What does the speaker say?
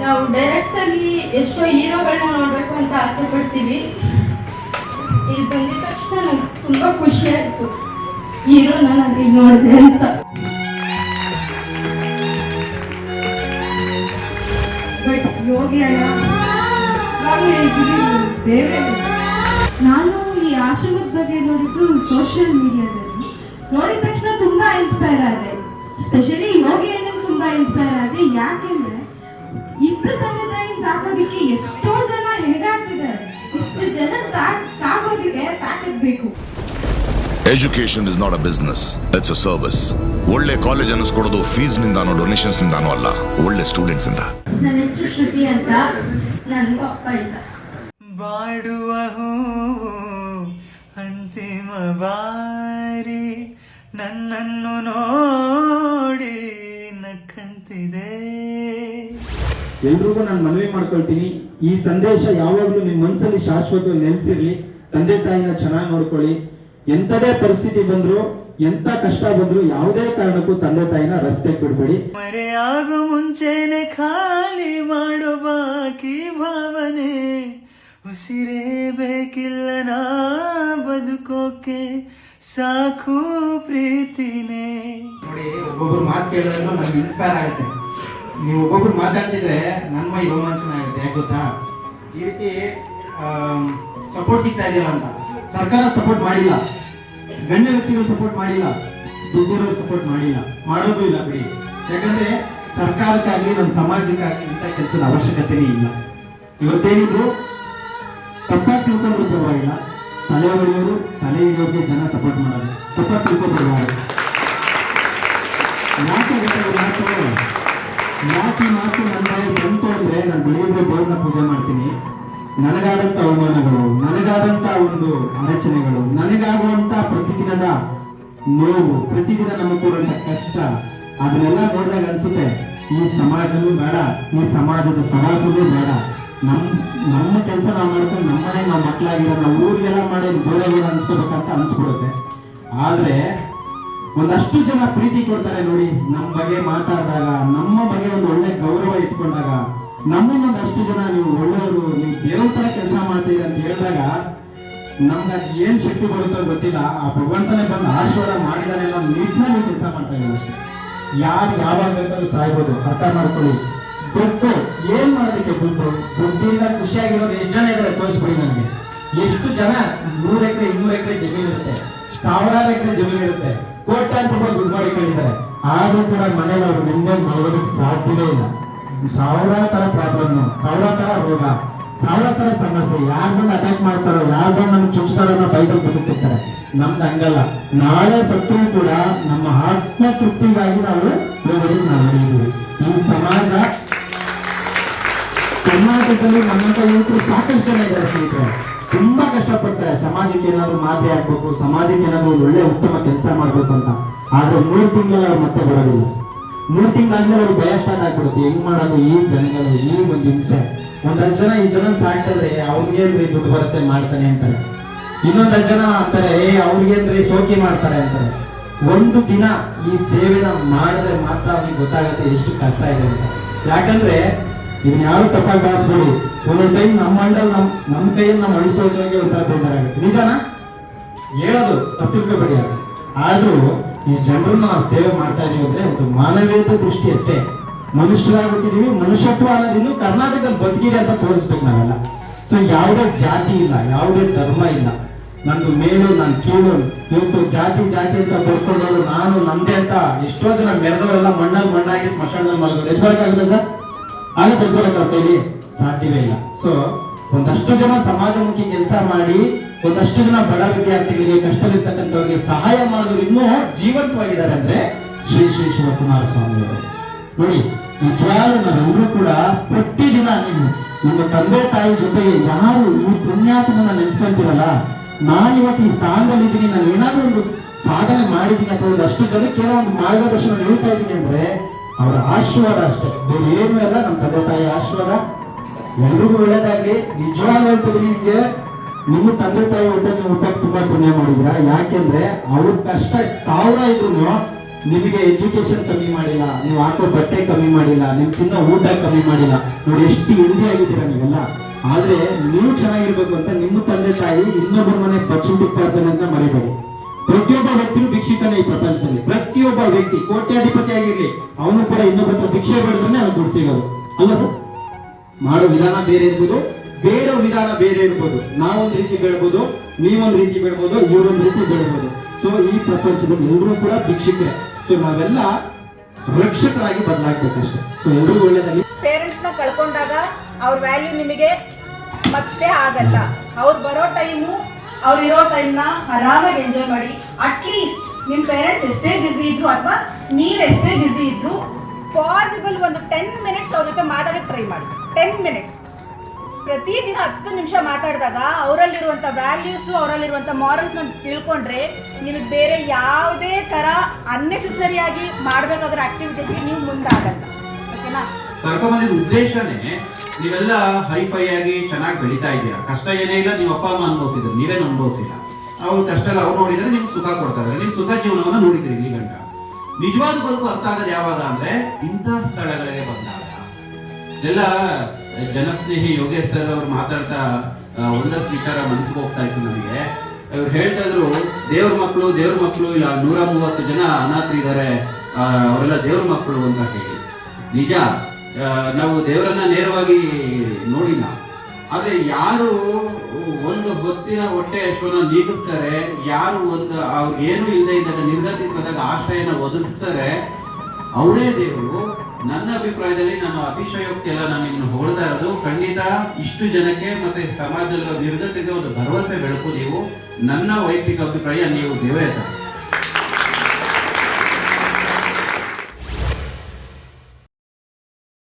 ನಾವು ಡೈರೆಕ್ಟ್ ಆಗಿ ಎಷ್ಟೋ ಹೀರೋಗಳನ್ನ ನೋಡಬೇಕು ಅಂತ ಆಸೆ ಪಡ್ತೀವಿ. ಇಲ್ಲಿ ಬಂದಿದ ತಕ್ಷಣ ನಂಗೆ ತುಂಬಾ ಖುಷಿ ಆಯ್ತು. ಹೀರೋನ ನಾನು ಇಲ್ಲಿ ನೋಡಿದೆ ಅಂತ. ಬಟ್ ಯೋಗಿ ಬೇರೆ ನಾನು ಈ ಆಶ್ರಮದ ಬಗ್ಗೆ ನೋಡಿದ್ದು ಸೋಷಿಯಲ್ ಮೀಡಿಯಾದಲ್ಲಿ ನೋಡಿದ ತಕ್ಷಣ ತುಂಬಾ ಇನ್ಸ್ಪೈರ್ ಆದೆ. ಸ್ಪೆಷಲಿ ಯೋಗಿ ಅಣ್ಣ ತುಂಬಾ ಇನ್ಸ್ಪೈರ್ ಆದೆ. ಯಾಕೆಂದ್ರೆ ಇಬ್ರು ತಂದೆ ತಾಯಿ ಸಾಕೋದಿಕ್ಕೆ ಎಷ್ಟೋ ಜನ ಹೆಗಾಡ್ತಿದ್ದಾರೆ ಇಷ್ಟು ಜನ ತಾಕ್ ಸಾಕೋದಿಕ್ಕೆ ತಾಕತ್ ಬೇಕು education is not a business it's a service ಒಳ್ಳೆ ಕಾಲೇಜ್ ಅನ್ನಿಸ್ಕೊಡೋದು ಫೀಸ್ ನಿಂದಾನೋ ಡೊನೇಷನ್ಸ್ ನಿಂದಾನೋ ಅಲ್ಲ ಒಳ್ಳೆ ಸ್ಟೂಡೆಂಟ್ಸ್ ಇಂದ. ನನ್ನ ಹೆಸರು ಶ್ರುತಿ ಅಂತ ನನಗೂ ಅಪ್ಪ ಇಲ್ಲ. ಬಾಡುವ ಹೂವು ಅಂತಿಮ ಬಾರಿ ನನ್ನನ್ನು ನೋಡಿ ನಕ್ಕಂತಿದೆ. ಎಲ್ರಿಗೂ ನಾನು ಮನವಿ ಮಾಡ್ಕೊಳ್ತೀನಿ. ಈ ಸಂದೇಶ ಯಾವಾಗಲೂ ನಿಮ್ಮ ಮನಸ್ಸಲ್ಲಿ ಶಾಶ್ವತವಾಗಿ ನೆಲೆಸಿರ್ಲಿ. ತಂದೆ ತಾಯಿನ ಚೆನ್ನಾಗಿ ನೋಡ್ಕೊಳ್ಳಿ. ಎಂಥದೇ ಪರಿಸ್ಥಿತಿ ಬಂದ್ರು ಎಂಥ ಕಷ್ಟ ಬಂದ್ರು ಯಾವುದೇ ಕಾರಣಕ್ಕೂ ತಂದೆ ತಾಯಿನ ರಸ್ತೆ ಬಿಡ್ಬೇಡಿ. ಮರೆಯಾಗೋ ಮುಂಚೆನೆ ಖಾಲಿ ಮಾಡೋ ಬಾಕಿ ಭಾವನೆ. ಉಸಿರೇ ಬೇಕಿಲ್ಲ ನಾ ಬದುಕೋಕೆ ಸಾಕು ಪ್ರೀತಿನೇ. ನೋಡಿ ಒಬ್ಬೊಬ್ರು ಮಾತು ಕೇಳಿದಾಗ ನಮ್ಗೆ ಇನ್ಸ್ಪೈರ್ ಆಗುತ್ತೆ. ನೀವು ಒಬ್ಬೊಬ್ರು ಮಾತಾಡ್ತಿದ್ರೆ ನನ್ನ ಮೈ ರೋಮಾಂಚನ ಆಗುತ್ತೆ ಗೊತ್ತಾ? ಈ ರೀತಿ ಸಪೋರ್ಟ್ ಸಿಗ್ತಾ ಇದೆಯಲ್ಲ ಅಂತ. ಸರ್ಕಾರ ಸಪೋರ್ಟ್ ಮಾಡಿಲ್ಲ. ಗಣ್ಯ ವ್ಯಕ್ತಿಗಳು ಸಪೋರ್ಟ್ ಮಾಡಿಲ್ಲ. ದುಡ್ಡಿರೋರು ಸಪೋರ್ಟ್ ಮಾಡಿಲ್ಲ. ಮಾಡೋದು ಇಲ್ಲ ಬಿಡಿ. ಯಾಕಂದ್ರೆ ಸರ್ಕಾರಕ್ಕಾಗಲಿ ನಮ್ಮ ಸಮಾಜಕ್ಕಾಗಲಿ ಇಂಥ ಕೆಲಸದ ಅವಶ್ಯಕತೆನೇ ಇಲ್ಲ. ಇವತ್ತೇನಿದ್ರು? ತಪ್ಪಾಗಿ ತಿಳ್ಕೊಂಡು ಪರವಾಗಿಲ್ಲ. ತಲೆ ಹೊಡೆಯೋರು, ತಲೆ ಇರೋರಿಗೆ ಜನ ಸಪೋರ್ಟ್ ಮಾಡೋದು. ತಪ್ಪಾಗಿ ತಿಳ್ಕೊಂಡು ಪರವಾಗಿಲ್ಲ ಮಾತು ಮಾತು ನನ್ನ ಬಂತು ಅಂದ್ರೆ ನಾನು ಬೆಳಿಗ್ಗೆ ದೇವ್ರನ್ನ ಪೂಜೆ ಮಾಡ್ತೀನಿ. ನನಗಾದಂತ ಅವಮಾನಗಳು, ನನಗಾದಂತ ಒಂದು ಅಡಚಣೆಗಳು ನನಗಾಗುವಂತ ಪ್ರತಿದಿನದ ನೋವು, ಪ್ರತಿದಿನ ನಮಗೆ ಕೊಡುವಂತ ಕಷ್ಟ, ಅದನ್ನೆಲ್ಲ ನೋಡಿದಾಗ ಅನ್ಸುತ್ತೆ, ಈ ಸಮಾಜವೂ ಬೇಡ, ಈ ಸಮಾಜದ ಸಮಾಜವೂ ಬೇಡ. ನಮ್, ನಮ್ಮ ಕೆಲಸ ನಾವು ಮಾಡ್ಕೊಂಡು ನಮ್ಮನೆ ನಾವು ಮಕ್ಕಳಾಗಿರೋ ನಾವು ಊರಿಗೆಲ್ಲ ಮಾಡಿ ಬೋಧಗಳು ಅನ್ಸ್ಕೋಬೇಕಂತ ಅನ್ಸ್ಬಿಡುತ್ತೆ. ಆದ್ರೆ ಒಂದಷ್ಟು ಜನ ಪ್ರೀತಿ ಕೊಡ್ತಾರೆ ನೋಡಿ ನಮ್ಮ ಬಗ್ಗೆ ಮಾತಾಡಿದಾಗ, ನಮ್ಮ ಬಗ್ಗೆ ಒಂದು ಒಳ್ಳೆ ಗೌರವ ಇಟ್ಕೊಂಡಾಗ, ನಮ್ಮನ್ನ ಒಂದಷ್ಟು ಜನ ನೀವು ಒಳ್ಳೆಯವರು, ನೀವು ದೇವ್ರ ತರ ಕೆಲಸ ಮಾಡ್ತೀರಿ ಅಂತ ಹೇಳಿದಾಗ, ನಮ್ಗೆ ಏನು ಶಕ್ತಿ ಬರುತ್ತೋ ಗೊತ್ತಿಲ್ಲ. ಆ ಭಗವಂತನೇ ಬಂದು ಆಶೀರ್ವಾದ ಮಾಡಿದಾನೆ ಅನ್ನೋ ನಿಟ್ಟಿನಲ್ಲಿ ಕೆಲಸ ಮಾಡ್ತಾ ಇದ್ದೀವಿ ಯಾರು ಯಾವಾಗ ಬೇಕಾದ್ರೂ ಸಾಯ್ಬೋದು, ಅರ್ಥ ಮಾಡ್ಕೊಳ್ಳಿ. ದುಡ್ಡು, ಏನ್ ಮಾಡೋದಕ್ಕೆ ದುಡ್ಡು ದುಡ್ಡಿಂದ ಖುಷಿಯಾಗಿರೋದು ಎಷ್ಟು ಜನ ಇದ್ದಾರೆ, ತೋರಿಸ್ಬಿಡಿ ನನಗೆ. ಎಷ್ಟು ಜನ ನೂರ ಎಕರೆ, ಇನ್ನೂರು ಎಕರೆ ಜಮೀನು ಇರುತ್ತೆ ಸಾವಿರಾರು ಎಕರೆ ಜಮೀನು ಇರುತ್ತೆ ಕೋಟ್ಯಾಂತರ ರೂಪಾಯಿ ದುಡ್ಡು ಮಾಡಿಕೊಂಡಿದ್ದಾರೆ ಆದ್ರೂ ಕೂಡ ಮನೇಲಿ ಅವ್ರು ನಿಂದೆ ಮಾಡೋದಕ್ಕೆ ಸಾಧ್ಯವೇ ಇಲ್ಲ. ಸಾವಿರ ತರ ಪ್ರಾಬ್ಲಮ್ ಸಾವಿರಾರು ತರ ರೋಗ ಸಾವಿರ ತರ ಸಮಸ್ಯೆ. ಯಾರು ಬಂದು ಅಟ್ಯಾಕ್ ಮಾಡ್ತಾರೋ, ಯಾರು ಬಂದು ನಮ್ಗೆ ಚುಚ್ತಾರೋ ಅನ್ನೋ ಬೈಬಲ್ ಬದುಕಿರ್ತಾರೆ ನಮ್ದು ಹಂಗಲ್ಲ. ನಾಳೆ ಸತ್ರು ಕೂಡ ನಮ್ಮ ಆತ್ಮ ತೃಪ್ತಿಗಾಗಿ ನಾವು ನಾವು ನಡೆಯಿದ್ದೀವಿ ಈ ಸಮಾಜ ಕರ್ನಾಟಕದಲ್ಲಿ ನನ್ನಂತ ಯುವಕರು ಸಾಕಷ್ಟು ಜನ ಇದ್ದಾರೆ ಸ್ನೇಹಿತರೆ. ತುಂಬಾ ಕಷ್ಟಪಡ್ತಾರೆ. ಸಮಾಜಕ್ಕೆ ಏನಾದ್ರು ಮಾದರಿ ಆಗ್ಬೇಕು, ಸಮಾಜಕ್ಕೆ ಏನಾದ್ರು ಒಳ್ಳೆ ಉತ್ತಮ ಕೆಲಸ ಮಾಡ್ಬೇಕು ಅಂತ. ಆದ್ರೆ ಮೂರು ತಿಂಗಳಲ್ಲಿ ಅವ್ರು ಮತ್ತೆ ಬರೋದಿಲ್ಲ. ಮೂರು ತಿಂಗಳಾದ್ಮೇಲೆ ಅವ್ರು ಭಯ ಸ್ಟಾರ್ಟ್ ಆಗ್ಬಿಡುತ್ತೆ. ಹೆಂಗ್ ಮಾಡೋದು? ಈ ಜನಗಳು, ಈ ಒಂದು ಹಿಂಸೆ. ಒಂದಷ್ಟು ಜನ ಈ ಜನ ಸಾಕ್ತದ್ರೆ ಅವ್ರಿಗೇನ್ರಿ ದುಡ್ಡು ಬರುತ್ತೆ ಮಾಡ್ತಾನೆ? ಅಂತಾರೆ. ಇನ್ನೊಂದು ಜನ ಅಂತಾರೆ, ಏ ಅವ್ರಿಗೇನ್ರಿ ಶೋಕಿ ಮಾಡ್ತಾರೆ? ಅಂತಾರೆ. ಒಂದು ದಿನ ಈ ಸೇವೆನ ಮಾಡಿದ್ರೆ ಮಾತ್ರ ಅವ್ರಿಗೆ ಗೊತ್ತಾಗುತ್ತೆ ಎಷ್ಟು ಕಷ್ಟ ಇದೆ ಅಂತ. ಯಾಕಂದ್ರೆ ಇದನ್ನ ಯಾರು ತಪ್ಪಾಗಿ ಭಾವಿಸ್ಬೇಡಿ ಒಂದೊಂದು ಟೈಮ್ ನಮ್ಮ ಅಂಡಲ್ ನಮ್ ನಮ್ಮ ಕೈಯಲ್ಲಿ ನಮ್ಮ ಅಳಿಸೋದ್ರಾಗೆ ಒಂಥರ ಬೇಜಾರಾಗುತ್ತೆ. ನಿಜಾನ? ಹೇಳೋದು ತಪ್ಪು ತಿಳ್ಕೊಬೇಡಿ ಆದರೂ ಈ ಜನರನ್ನ ನಾವು ಸೇವೆ ಮಾಡ್ತಾ ಇದೀವಿ ಅಂದ್ರೆ ಒಂದು ಮಾನವೀಯತೆ ದೃಷ್ಟಿ ಅಷ್ಟೇ. ಮನುಷ್ಯರಾಗ್ಬಿಟ್ಟಿದೀವಿ, ಮನುಷ್ಯತ್ವ ಅನ್ನೋದಿನ್ನು ಕರ್ನಾಟಕದಲ್ಲಿ ಬದುಕಿದೆ ಅಂತ ತೋರಿಸ್ಬೇಕು ನಾವೆಲ್ಲ. ಸೊ ಯಾವುದೇ ಜಾತಿ ಇಲ್ಲ, ಯಾವುದೇ ಧರ್ಮ ಇಲ್ಲ. ನಂದು ಮೇಲು, ನಾನು ಕೀಳು, ಇವತ್ತು ಜಾತಿ ಜಾತಿ ಅಂತ ಬರ್ಕೊಂಡೋದು ನಾನು ನಮ್ದೇ ಅಂತ ಎಷ್ಟೋ ಜನ ಮೆರೆದವರೆಲ್ಲ ಮಣ್ಣಲ್ಲಿ ಮಣ್ಣಾಗಿ ಸ್ಮಶಾನದಲ್ಲಿ ಮಲಗೋದು. ಎದ್ಕೊಳಕ್ಕಾಗುತ್ತೆ ಸರ್? ಎದ್ಕೊಳಕ್ಕ ಕೈಲಿ ಸಾಧ್ಯವೇ ಇಲ್ಲ. ಸೊ ಒಂದಷ್ಟು ಜನ ಸಮಾಜಮುಖಿ ಕೆಲಸ ಮಾಡಿ, ಒಂದಷ್ಟು ಜನ ಬಡ ವಿದ್ಯಾರ್ಥಿಗಳಿಗೆ ಕಷ್ಟವಿರ್ತಕ್ಕಂಥವ್ರಿಗೆ ಸಹಾಯ ಮಾಡಿದ್ರು ಇನ್ನೂ ಜೀವಂತವಾಗಿದ್ದಾರೆ ಅಂದ್ರೆ ಶ್ರೀ ಶ್ರೀ ಶಿವಕುಮಾರ ಸ್ವಾಮಿ ಅವರು ನೋಡಿ ನಿಜವಾಗ್ಲೂ ನಾವೆಲ್ಲರೂ ಕೂಡ ಪ್ರತಿದಿನ ನೀವು ನಮ್ಮ ತಂದೆ ತಾಯಿ ಜೊತೆಗೆ ಯಾರು ಈ ಪುಣ್ಯಾತ್ಮನ ನೆನ್ಸ್ಕೊಂತೀರಲ್ಲ, ನಾನಿವತ್ತು ಈ ಸ್ಥಾನದಲ್ಲಿ ಇದ್ದೀನಿ ನಾನು ಏನಾದ್ರೂ ಒಂದು ಸಾಧನೆ ಮಾಡಿದ್ದೀನಿ ಅಥವಾ ಒಂದಷ್ಟು ಜನಕ್ಕೆ ಏನೋ ಒಂದು ಮಾರ್ಗದರ್ಶನ ನೀಡ್ತಾ ಇದ್ದೀನಿ ಅಂದ್ರೆ ಅವರ ಆಶೀರ್ವಾದ ಅಷ್ಟೇ. ಬೇರೆ ಏನು ಅಲ್ಲ, ನಮ್ಮ ತಂದೆ ತಾಯಿ ಆಶೀರ್ವಾದ. ಎಲ್ರಿಗೂ ಒಳ್ಳೇದಾಗ್ಲಿ. ನಿಜವಾಗ್ಲೂ ಹೇಳ್ತೀನಿ ನಿಮ್ಗೆ, ನಿಮ್ಮ ತಂದೆ ತಾಯಿ ಊಟ ನೀವು ಊಟಕ್ಕೆ ತುಂಬಾ ಪುಣ್ಯ ಮಾಡಿದ್ರ ಯಾಕೆಂದ್ರೆ ಅವ್ರ ಕಷ್ಟ ಸಾವಿರ ಇದ್ರು ನಿಮಗೆ ಎಜುಕೇಶನ್ ಕಮ್ಮಿ ಮಾಡಿಲ್ಲ, ನೀವು ಹಾಕೋ ಬಟ್ಟೆ ಕಮ್ಮಿ ಮಾಡಿಲ್ಲ ನಿಮ್ ತಿನ್ನೋ ಊಟ ಕಮ್ಮಿ ಮಾಡಿಲ್ಲ. ನೋಡಿ, ಎಷ್ಟು ಹೆಲ್ದಿ ಆಗಿದ್ದೀರಾ ನೀವೆಲ್ಲ. ಆದ್ರೆ ನೀವು ಚೆನ್ನಾಗಿರ್ಬೇಕು ಅಂತ ನಿಮ್ಮ ತಂದೆ ತಾಯಿ ಇನ್ನೊಬ್ಬರ ಮನೆ ಇರ್ತಾನೆ ಅಂತ ಮರಿಬೇಡಿ. ಪ್ರತಿಯೊಬ್ಬ ವ್ಯಕ್ತಿನೂ ಭಿಕ್ಷಿತನೇ ಈ ಪ್ರಪಂಚದಲ್ಲಿ. ಪ್ರತಿಯೊಬ್ಬ ವ್ಯಕ್ತಿ ಕೋಟ್ಯಾಧಿಪತಿ ಆಗಿರ್ಲಿ ಅವನು ಕೂಡ ಇನ್ನೊಬ್ಬರ ಹತ್ರ ಭಿಕ್ಷೆ ಬೇಡಿದ್ರೆ ಅವನು ದುಡ್ಡು ಸಿಗೋದು. ಅಲ್ವಾ ಸರ್? ಮಾಡೋ ವಿಧಾನ ಬೇರೆ ಇರ್ಬೋದು, ಬೇಡೋ ವಿಧಾನ ಬೇರೆ ಇರ್ಬೋದು. ನಾವೊಂದ್ ರೀತಿ ಬೇಡ್ಬೋದು, ನೀವೊಂದ್ ರೀತಿ ಬೇಡ್ಬೋದು, ಇವರೊಂದ್ ರೀತಿ ಬೇಡ್ಬೋದು. ಸೊ ಈ ಪ್ರಪಂಚದಲ್ಲಿ ಎಲ್ಲರೂ ಕೂಡ ಭಿಕ್ಷುಕರೇ. ಸೊ ನಾವೆಲ್ಲ ರಕ್ಷಕರಾಗಿ ಬದಲಾಗ್ಬೇಕಷ್ಟೇ. ಸೊ ಎಲ್ಲರೂ ಒಳ್ಳೇದಾಗಿ ಪೇರೆಂಟ್ಸ್ನ ಕಳ್ಕೊಂಡಾಗ ಅವ್ರ ವ್ಯಾಲ್ಯೂ ನಿಮಗೆ ಮತ್ತೆ ಆಗಲ್ಲ. ಅವ್ರು ಬರೋ ಟೈಮು ಅವ್ರು ಇರೋ ಟೈಮ್ನ ಆರಾಮಾಗಿ ಎಂಜಾಯ್ ಮಾಡಿ ಅಟ್ಲೀಸ್ಟ್ ನಿಮ್ಮ ಪೇರೆಂಟ್ಸ್ ಎಷ್ಟೇ ಬ್ಯುಸಿ ಇದ್ರು ಅಥವಾ ನೀವು ಎಷ್ಟೇ ಬ್ಯುಸಿ ಇದ್ರು ಪಾಸಿಬಲ್ ಒಂದು ಟೆನ್ ಮಿನಿಟ್ಸ್ ಅವ್ರ ಜೊತೆ ಮಾತಾಡೋಕ್ಕೆ ಟ್ರೈ ಮಾಡಿ. ಟೆನ್ ಮಿನಿಟ್ಸ್ ಪ್ರತಿದಿನ ಹತ್ತು ನಿಮಿಷ ಮಾತಾಡಿದಾಗ ಅವರಲ್ಲಿರುವಂಥ ವ್ಯಾಲ್ಯೂಸು ಅವರಲ್ಲಿರುವಂಥ ಮಾರಲ್ಸ್ನ ತಿಳ್ಕೊಂಡ್ರೆ ನಿಮಗೆ ಬೇರೆ ಯಾವುದೇ ಥರ ಅನ್ನೆಸೆಸರಿಯಾಗಿ ಮಾಡಬೇಕಾಗಿರೋ ಆಕ್ಟಿವಿಟೀಸ್ಗೆ ನೀವು ಮುಂದಾಗಲ್ಲ. ಓಕೆನಾ ಉದ್ದೇಶನೇ ನೀವೆಲ್ಲ ಹೈಫೈ ಆಗಿ ಚೆನ್ನಾಗಿ ಬೆಳೀತಾ ಇದ್ದೀರಾ? ಕಷ್ಟ ಏನೇ ಇಲ್ಲ, ನೀವು ಅಪ್ಪ, ಅಮ್ಮ ಅನುಭವಿಸಿದ್ರು ನೀವೇನು ಅನುಭವಿಸಿಲ್ಲ ಅವ್ರು ಕಷ್ಟ ಎಲ್ಲ ಅವ್ರು ನೋಡಿದ್ರೆ ನಿಮ್ಗೆ ಸುಖ ಕೊಡ್ತಾ ಇದ್ದಾರೆ ನಿಮ್ ಸುಖ ಜೀವನವನ್ನ ನೋಡಿದ್ರಿ ಇಲ್ಲಿ ಗಂಟ. ನಿಜವಾದ ಬದುಕು ಅರ್ಥ ಆಗೋದು ಯಾವಾಗ ಅಂದ್ರೆ ಇಂಥ ಸ್ಥಳಗಳಿಗೆ ಬಂದಾಗ. ಎಲ್ಲ ಜನಸ್ನೇಹಿ ಯೋಗೇಶ್ ಸರ್ ಅವ್ರು ಮಾತಾಡ್ತಾ ಒಂದಷ್ಟು ವಿಚಾರ ಮನಸ್ಸಿಗೆ ಹೋಗ್ತಾ ಇತ್ತು ನನಗೆ ಅವ್ರು ಹೇಳ್ತಾ ಇದ್ರು, ದೇವ್ರ ಮಕ್ಕಳು ದೇವ್ರ ಮಕ್ಕಳು ಇಲ್ಲ ನೂರ ಮೂವತ್ತು ಜನ ಅನಾಥರಿದ್ದಾರೆ ಅವರೆಲ್ಲ ದೇವ್ರ ಮಕ್ಕಳು ಅಂತ ಹೇಳಿ. ನಿಜ? ನಾವು ದೇವರನ್ನ ನೇರವಾಗಿ ನೋಡಿಲ್ಲ. ಆದರೆ ಯಾರು ಒಂದು ಹೊತ್ತಿನ ಹೊಟ್ಟೆ ಅಶ್ವನ ನೀಗಿಸ್ತಾರೆ, ಯಾರು ಒಂದು ಅವ್ರು ಏನು ಇಲ್ಲದೆ ಇದ್ದಾಗ, ನಿರ್ಗತಿಕರಾದಾಗ ಆಶ್ರಯನ ಒದಗಿಸ್ತಾರೆ, ಅವರೇ ದೇವರು. ನನ್ನ ಅಭಿಪ್ರಾಯದಲ್ಲಿ ನಾನು ಅತಿಶಯೋಕ್ತಿ ಎಲ್ಲ ನಾನು ನಿಮ್ಮನ್ನು ಹೊಳ್ತಾ ಇರೋದು. ಖಂಡಿತ ಇಷ್ಟು ಜನಕ್ಕೆ ಮತ್ತೆ ಸಮಾಜದಲ್ಲಿ ನಿರ್ಗತಿಗೆ ಒಂದು ಭರವಸೆ ಬೆಳಕು ನೀವು. ನನ್ನ ವೈಯಕ್ತಿಕ ಅಭಿಪ್ರಾಯ, ನೀವು ದೇವರೇ ಸರ್.